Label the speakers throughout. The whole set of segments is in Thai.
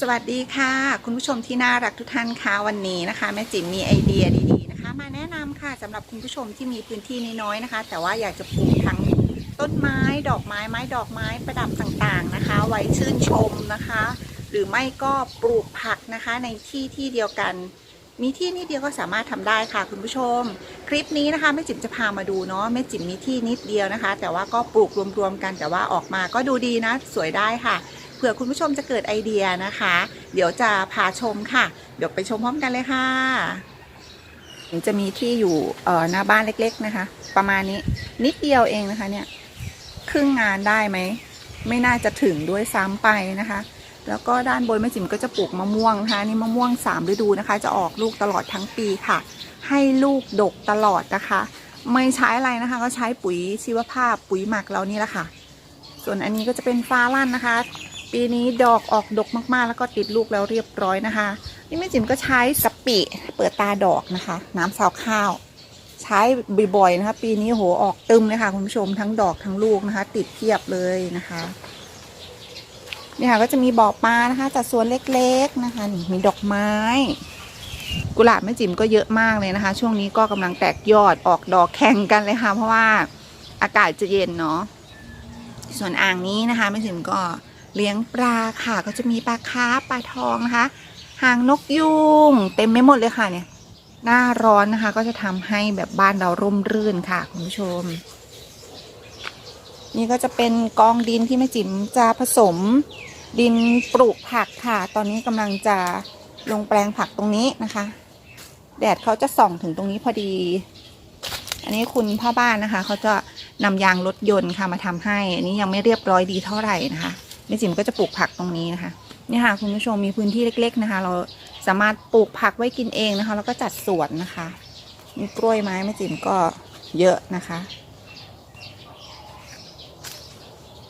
Speaker 1: สวัสดีค่ะ คุณผู้ชมที่น่ารักทุกท่านค่ะวันนี้นะคะแม่จิ๋มมีไอเดียดีๆนะคะ มาแนะนำค่ะสำหรับคุณผู้ชมที่มีพื้นที่น้อยๆนะคะ แต่ว่าอยากจะปลูกทั้งต้นไม้ดอกไม้ไม้ดอกไม้ประดับต่างๆนะคะ ไว้ชื่นชมนะคะ หรือไม่ก็ปลูกผักนะคะในที่ที่เดียวกัน มีที่นิดเดียวก็สามารถทำได้ค่ะ คุณผู้ชม คลิปนี้นะคะแม่จิ๋มจะพามาดูเนาะแม่จิ๋มมีที่นิดเดียวนะคะ แต่ว่าก็ปลูกรวมๆกัน แต่ว่าออกมาก็ดูดีนะสวยได้ค่ะ ผื่อคุณผู้ชมจะเกิดไอเดียนะคะ เดี๋ยวจะพาชมค่ะ เดี๋ยวไปชมพร้อมกันเลยค่ะจะมีที่อยู่เออหน้าบ้านเล็ก ๆนะคะ ประมาณนี้นิดเดียวเองนะคะเนี่ยครึ่งงานได้ไหม ไม่น่าจะถึงด้วยซ้ำไปนะคะ แล้วก็ด้านบนแม่จิ๋มก็จะปลูกมะม่วงนะคะนี่มะม่วงสามฤดูนะคะ จะออกลูกตลอดทั้งปีค่ะ ให้ลูกดกตลอดนะคะ ไม่ใช้อะไรนะคะ ก็ใช้ปุ๋ยชีวภาพปุ๋ยหมักเรานี่แหละค่ะ ส่วนอันนี้ก็จะเป็นฟ้าลั่นนะคะ ปีนี้ดอกออกดกมากๆ แล้วก็ติดลูกแล้วเรียบร้อยนะคะ นี่แม่จิ๋มก็ใช้สปีเปิดตาดอกนะคะ น้ำซาวข้าว ใช้บ่อยๆนะคะ ปีนี้โหออกตึมเลยค่ะคุณผู้ชมทั้งดอกทั้งลูกนะคะ ติดเทียบเลยนะคะนี่ค่ะก็จะมีบ่อปลานะคะจัดสวนเล็กๆนะคะนี่มีดอกไม้ กุหลาบแม่จิ๋มก็เยอะมากเลยนะคะ ช่วงนี้ก็กำลังแตกยอดออกดอกแข่งกันเลยค่ะ เพราะว่าอากาศจะเย็นเนาะส่วนอ่างนี้นะคะแม่จิ๋มก็ เลี้ยงปลาค่ะ ก็จะมีปลาคาร์ฟปลาทองนะคะหางนกยูงเต็มไม่หมดเลยค่ะเนี่ย หน้าร้อนนะคะ ก็จะทำให้แบบบ้านเราร่มรื่นค่ะคุณผู้ชม นี่ก็จะเป็นกองดินที่แม่จิ๋มจะผสมดินปลูกผักค่ะ ตอนนี้กำลังจะลงแปลงผักตรงนี้นะคะ แดดเขาจะส่องถึงตรงนี้พอดี อันนี้คุณพ่อบ้านนะคะเขาจะนำยางรถยนต์ค่ะมาทำให้ อันนี้ยังไม่เรียบร้อยดีเท่าไหร่นะคะ ม่จิ๋มก็จะปลูกผักตรงนี้นะคะนี่ค่ะคุณผู้ชมมีพื้นที่เล็ก ๆนะคะ เราสามารถปลูกผักไว้กินเองนะคะ แล้วก็จัดสวนนะคะ มีกล้วยไม้แม่จิ๋มก็เยอะนะคะ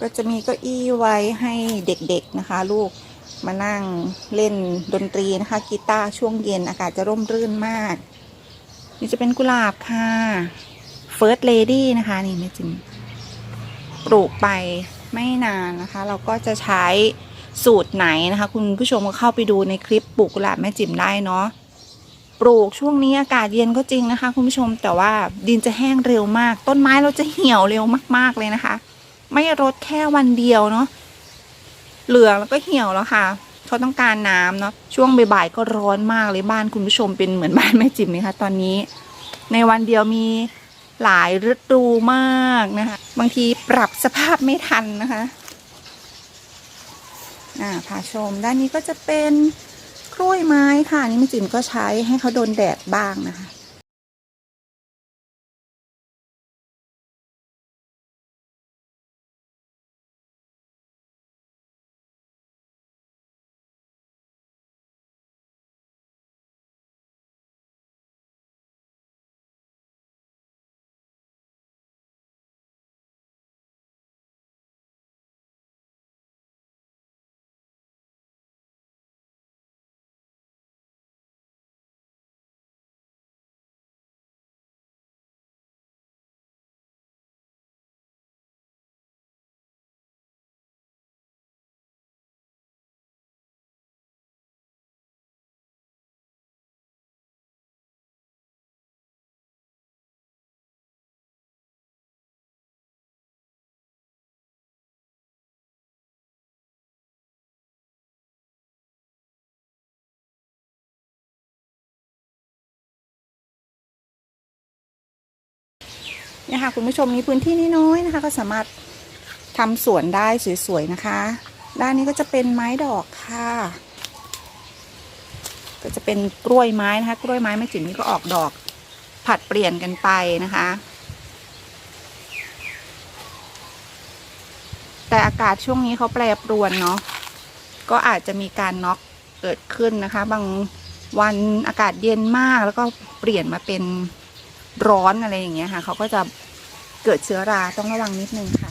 Speaker 1: ก็จะมีเก้าอี้ไว้ให้เด็กๆนะคะ ลูกมานั่งเล่นดนตรีนะคะกีตาร์ช่วงเย็นอากาศจะร่มรื่นมาก นี่จะเป็นกุหลาบค่ะ First Lady นะคะ นี่แม่จิ๋มปลูกไป ไม่นานนะคะ เราก็จะใช้สูตรไหนนะคะ คุณผู้ชมก็เข้าไปดูในคลิปปลูกกุหลาบแม่จิ๋มได้เนาะปลูกช่วงนี้อากาศเย็นก็จริงนะคะ คุณผู้ชมแต่ว่าดินจะแห้งเร็วมาก ต้นไม้เราจะเหี่ยวเร็วมาก ๆเลยนะคะ ไม่รดแค่วันเดียวเนาะเหลืองแล้วก็เหี่ยวแล้วค่ะเขาต้องการน้ำเนาะช่วงบ่ายๆก็ร้อนมากเลยบ้านคุณผู้ชมเป็นเหมือนบ้านแม่จิ๋มเลยค่ะตอนนี้ ในวันเดียวมี หลายฤดูมากนะคะ บางทีปรับสภาพไม่ทันนะคะอ่าพาชมด้านนี้ก็จะเป็นกล้วยไม้ค่ะนี่แม่จิ๋มก็ใช้ให้เขาโดนแดดบ้างนะคะ เนี่ยค่ะคุณผู้ชมมีพื้นที่น้อยๆนะคะ ก็สามารถทำสวนได้สวยๆนะคะ ด้านนี้ก็จะเป็นไม้ดอกค่ะ ก็จะเป็นกล้วยไม้นะคะ กล้วยไม้ไม่จิ๋มนี่ก็ออกดอกผัดเปลี่ยนกันไปนะคะ แต่อากาศช่วงนี้เขาแปรปรวนเนาะก็อาจจะมีการน็อกเกิดขึ้นนะคะ บางวันอากาศเย็นมากแล้วก็เปลี่ยนมาเป็นร้อนอะไรอย่างเงี้ยค่ะ เขาก็จะ เกิดเชื้อราต้องระวังนิดนึงค่ะ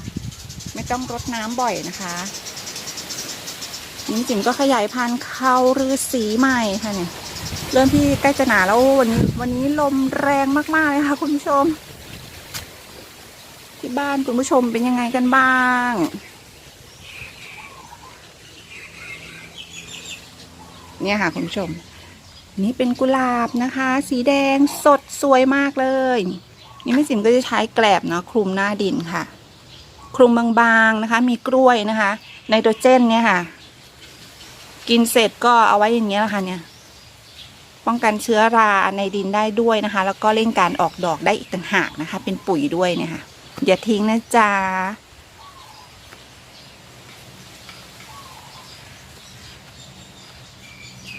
Speaker 1: ไม่ต้องรดน้ำบ่อยนะคะนี่จิ๋มก็ขยายพันธุ์เข้ารือสีใหม่ค่ะเนี่ยเริ่มที่ใกล้จะหนาแล้ววันนี้วันนี้ลมแรงมากๆเลยค่ะ คุณผู้ชม ที่บ้านคุณผู้ชมเป็นยังไงกันบ้างเนี่ยค่ะคุณผู้ชม นี่เป็นกุหลาบนะคะ สีแดงสดสวยมากเลย นี่แม่จิ๋มก็จะใช้แกลบเนาะคลุมหน้าดินค่ะ คลุมบางๆนะคะ มีกล้วยนะคะไนโตรเจนเนี่ยค่ะ กินเสร็จก็เอาไว้อย่างเงี้ยแหละค่ะเนี่ย ป้องกันเชื้อราในดินได้ด้วยนะคะ แล้วก็เร่งการออกดอกได้อีกต่างหากนะคะ เป็นปุ๋ยด้วยเนี่ยค่ะอย่าทิ้งนะจ๊ะ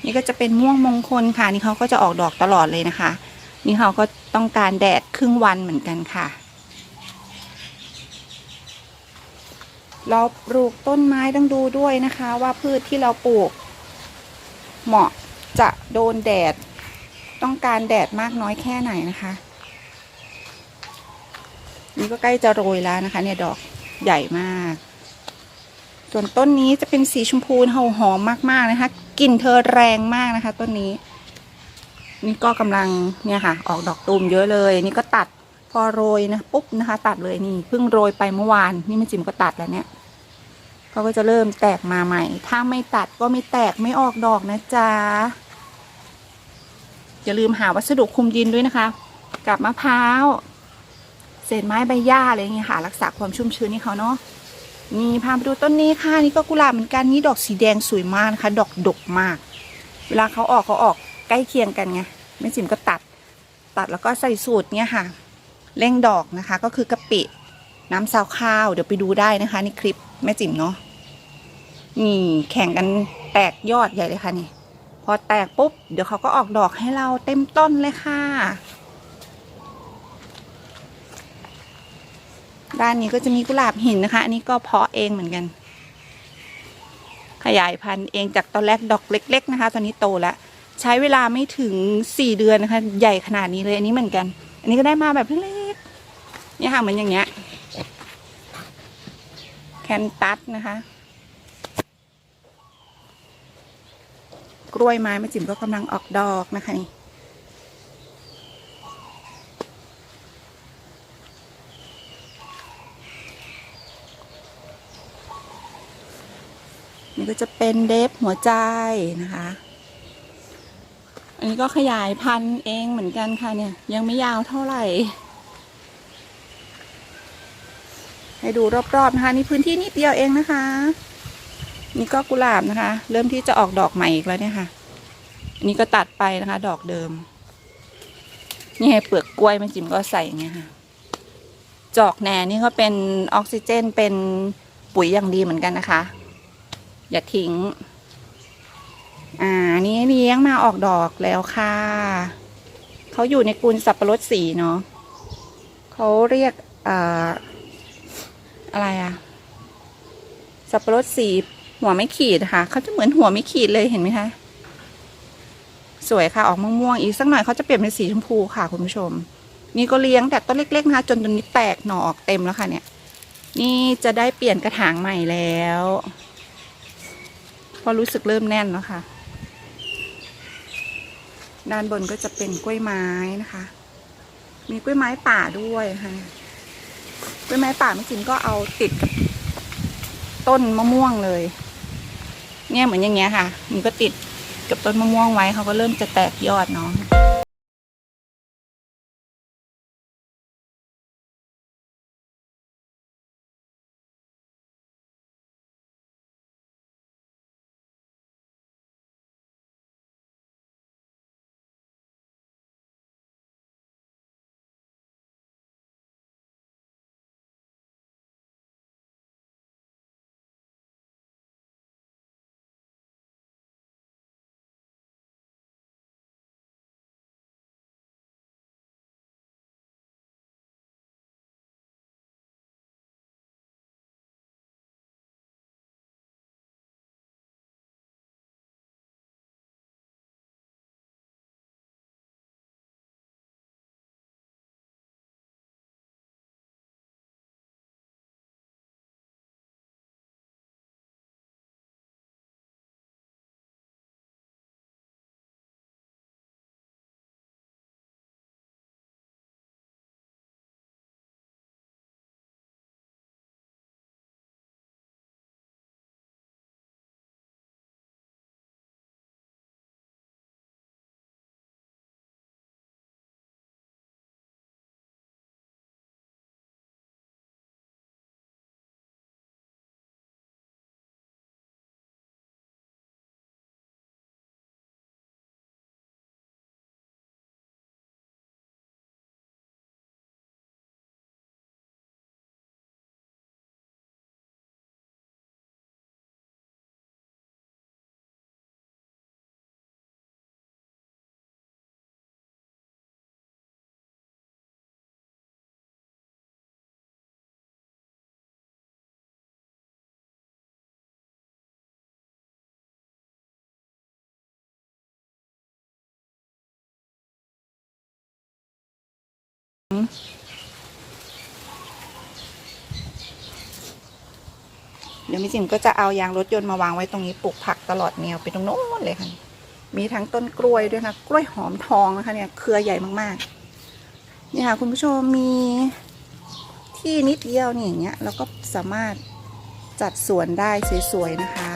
Speaker 1: นี่ก็จะเป็นม่วงมงคลค่ะ นี่เขาก็จะออกดอกตลอดเลยนะคะ นี่เขาก็ต้องการแดดครึ่งวันเหมือนกันค่ะ เราปลูกต้นไม้ต้องดูด้วยนะคะ ว่าพืชที่เราปลูก เหมาะจะโดนแดด ต้องการแดดมากน้อยแค่ไหนนะคะ นี่ก็ใกล้จะโรยแล้วนะคะ เนี่ยดอกใหญ่มาก ส่วนต้นนี้จะเป็นสีชมพูเห่าหอมมากๆนะคะกลิ่นเธอแรงมากนะคะ ต้นนี้ นี่ก็กำลังเนี่ยค่ะ ออกดอกตูมเยอะเลย นี่ก็ตัดพอโรยนะปุ๊บนะคะ ตัดเลยนี่เพิ่งโรยไปเมื่อวาน นี่แม่จิ๋มก็ตัดแล้วเนี่ยเขาก็จะเริ่มแตกมาใหม่ ถ้าไม่ตัดก็ไม่แตกไม่ออกดอกนะจ๊ะอย่าลืมหาวัสดุคุมดินด้วยนะคะ กับมะพร้าวเศษไม้ใบหญ้าอะไรอย่างเงี้ยค่ะ รักษาความชุ่มชื้นให้เขาเนาะนี่พาไปดูต้นนี้ค่ะนี่ก็กุหลาบเหมือนกันนี่ดอกสีแดงสวยมากนะคะ ดอกดกมาก เวลาเขาออกเขาออก ใกล้เคียงกันไงแม่จิ๋มก็ตัด ตัดแล้วก็ใส่สูตรเนี่ยค่ะเร่งดอกนะคะก็คือกะปิ น้ำซาวข้าว เดี๋ยวไปดูได้นะคะในคลิปแม่จิ๋มเนาะนี่แข่งกันแตกยอดใหญ่เลยค่ะนี่ พอแตกปุ๊บ เดี๋ยวเขาก็ออกดอกให้เราเต็มต้นเลยค่ะ ด้านนี้ก็จะมีกุหลาบหินนะคะ อันนี้ก็เพาะเองเหมือนกัน ขยายพันธุ์เองจากตอนแรกดอกเล็ก ๆ นะคะ ตอนนี้โตแล้ว ใช้เวลาไม่ถึงสี่เดือนนะคะ ใหญ่ขนาดนี้เลยอันนี้เหมือนกัน อันนี้ก็ได้มาแบบเล็กๆเนี่ยค่ะเหมือนอย่างเงี้ยแคนตัสนะคะ กล้วยไม้ม่จิ๋มก็กำลังออกดอกนะคะนี่นี่ก็จะเป็นเดฟหัวใจนะคะ อันนี้ก็ขยายพันธุ์เองเหมือนกันค่ะเนี่ย ยังไม่ยาวเท่าไหร่ ให้ดูรอบๆนะคะนี่พื้นที่นิดเดียวเองนะคะ นี่ก็กุหลาบนะคะ เริ่มที่จะออกดอกใหม่อีกแล้วเนี่ยค่ะอันนี้ก็ตัดไปนะคะ ดอกเดิม นี่ให้เปลือกกล้วยมาจิมก็ใส่อย่างเงี้ยค่ะ จอกแหนนี่ก็เป็นออกซิเจนเป็นปุ๋ยอย่างดีเหมือนกันนะคะ อย่าทิ้ง อ่านี่เลี้ยงมาออกดอกแล้วค่ะ เขาอยู่ในกุลสับปะรดสีเนาะเขาเรียกอ่าอะไรอะสับปะรดสีหัวไม่ขีดค่ะ เขาจะเหมือนหัวไม่ขีดเลยเห็นไหมคะ สวยค่ะออกม่วงๆอีกสักหน่อยเขาจะเปลี่ยนเป็นสีชมพูค่ะคุณผู้ชม นี่ก็เลี้ยงแต่ต้นเล็กๆนะคะจนตอนนี้แตกหน่อออกเต็มแล้วค่ะเนี่ย นี่จะได้เปลี่ยนกระถางใหม่แล้ว พอรู้สึกเริ่มแน่นแล้วค่ะ ด้านบนก็จะเป็นกล้วยไม้นะคะ มีกล้วยไม้ป่าด้วยค่ะกล้วยไม้ป่าเมื่อกี้ก็เอาติดกับต้นมะม่วงเลย เนี่ยเหมือนอย่างเงี้ยค่ะ มันก็ติดกับต้นมะม่วงไว้เขาก็เริ่มจะแตกยอดเนาะ เดี๋ยวมิจิมก็จะเอายางรถยนต์มาวางไว้ตรงนี้ปลูกผักตลอดแนวไปตรงโน้นเลยค่ะ มีทั้งต้นกล้วยด้วยนะกล้วยหอมทองนะคะเนี่ยเครือใหญ่มากๆเนี่ยค่ะคุณผู้ชมมีที่นิดเดียวนี่อย่างเงี้ยแล้วก็สามารถจัดสวนได้สวยๆนะคะ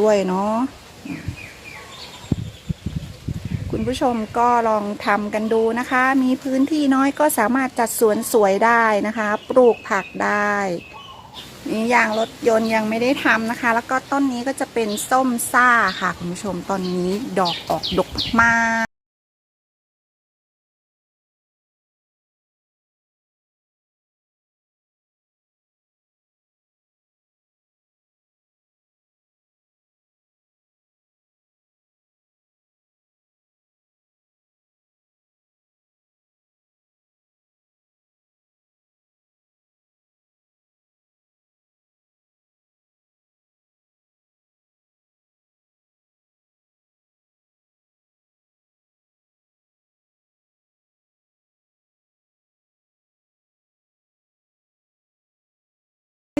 Speaker 1: ด้วยเนาะคุณผู้ชมก็ลองทำกันดูนะคะ มีพื้นที่น้อยก็สามารถจัดสวนสวยได้นะคะ ปลูกผักได้นี่ยางรถยนต์ยังไม่ได้ทำนะคะ แล้วก็ต้นนี้ก็จะเป็นส้มซ่าค่ะ คุณผู้ชมตอนนี้ดอกออกดกมาก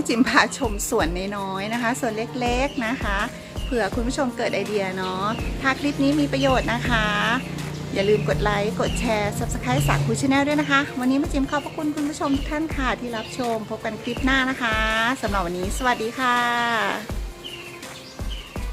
Speaker 1: จิมพาชมสวนน้อยๆนะคะสวนเล็กๆนะคะเผื่อคุณผู้ชมเกิดไอเดียเนาะถ้าคลิปนี้มีประโยชน์นะคะ อย่าลืมกดไลค์กดแชร์ Subscribe สาคูชาแนลด้วยนะคะ วันนี้มาจิมขอบพระคุณคุณผู้ชมทุกท่านค่ะที่รับชม พบกันคลิปหน้านะคะสำหรับวันนี้ สวัสดีค่ะ